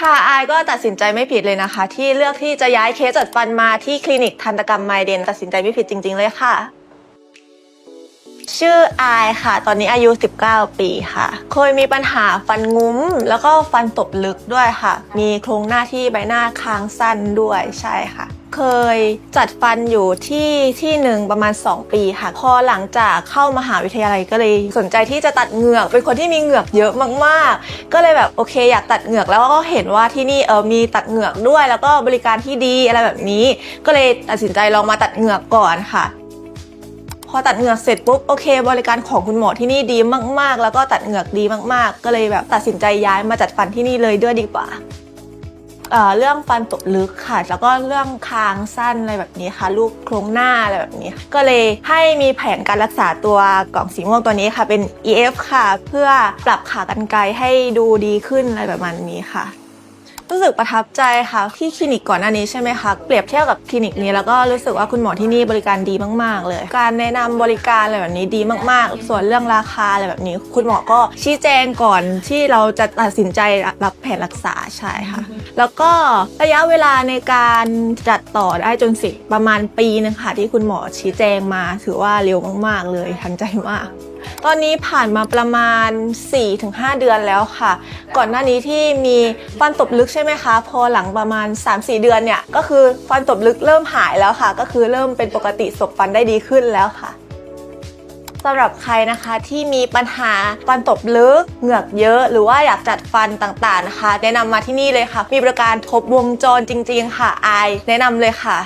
ค่ะอายก็ตัดสินใจไม่ผิดเลยนะคะ ที่เลือกที่จะย้ายเคสจัดฟันมาที่คลินิกทันตกรรมไมเดนตัดสินใจไม่ผิดจริง ๆ เลยค่ะ ชื่ออายค่ะ ตอนนี้อายุ 19 ปีค่ะ เคยมีปัญหาฟันงุ้ม แล้วก็ฟันตบลึกด้วยค่ะ มีโครงหน้าที่ใบหน้าค้างสั้นด้วยใช่ค่ะเคยจัดฟันอยู่ที่ที่หนึ่งประมาณ 2 ปีค่ะ พอหลังจากเข้ามหาวิทยาลัยก็เลยสนใจที่จะตัดเหงือก เป็นคนที่มีเหงือกเยอะมากๆ ก็เลยแบบโอเคอยากตัดเหงือกแล้วก็เห็นว่าที่นี่เออมีตัดเหงือกด้วย แล้วก็บริการที่ดีอะไรแบบนี้ ก็เลยตัดสินใจลองมาตัดเหงือกก่อนค่ะ พอตัดเหงือกเสร็จปุ๊บโอเค บริการของคุณหมอที่นี่ดีมาก ๆ แล้วก็ตัดเหงือกดีมาก ๆ ก็เลยแบบตัดสินใจย้ายมาจัดฟันที่นี่เลยด้วยดีกว่าเรื่องฟันตกลึกค่ะ แล้วก็เรื่องคางสั้นอะไรแบบนี้ค่ะ ลูกโครงหน้าอะไรแบบนี้ ก็เลยให้มีแผนการรักษาตัวกล่องสีม่วงตัวนี้ค่ะ เป็น EF ค่ะ เพื่อปรับขากรรไกรให้ดูดีขึ้นอะไรประมาณนี้ค่ะ รู้สึกประทับใจค่ะที่คลินิกก่อนหน้านี้ใช่ไหมคะเปรียบเทียบกับคลินิกนี้แล้วก็รู้สึกว่าคุณหมอที่นี่บริการดีมาก ๆ เลย การแนะนำบริการอะไรแบบนี้ดีมาก ๆ ส่วนเรื่องราคาอะไรแบบนี้ คุณหมอก็ชี้แจงก่อนที่เราจะตัดสินใจรับแผนรักษาใช่ค่ะ แล้วก็ระยะเวลาในการจัดต่อได้จนสร็จประมาณปีนึงค่ะที่คุณหมอชี้แจงมา ถือว่าเร็วมาก ๆ เลยทันใจมากตอนนี้ผ่านมาประมาณ 4-5 เดือนแล้วค่ะ ก่อนหน้านี้ที่มีฟันตบลึกใช่ไหมคะ พอหลังประมาณ 3-4 เดือนเนี่ย ก็คือฟันตบลึกเริ่มหายแล้วค่ะ ก็คือเริ่มเป็นปกติสบฟันได้ดีขึ้นแล้วค่ะสำหรับใครนะคะที่มีปัญหาฟันตบลึกเหงือกเยอะหรือว่าอยากจัดฟันต่างๆนะคะ แนะนำมาที่นี่เลยค่ะ มีบริการครบวงจรจริง ๆ ค่ะอายแนะนำเลยค่ะ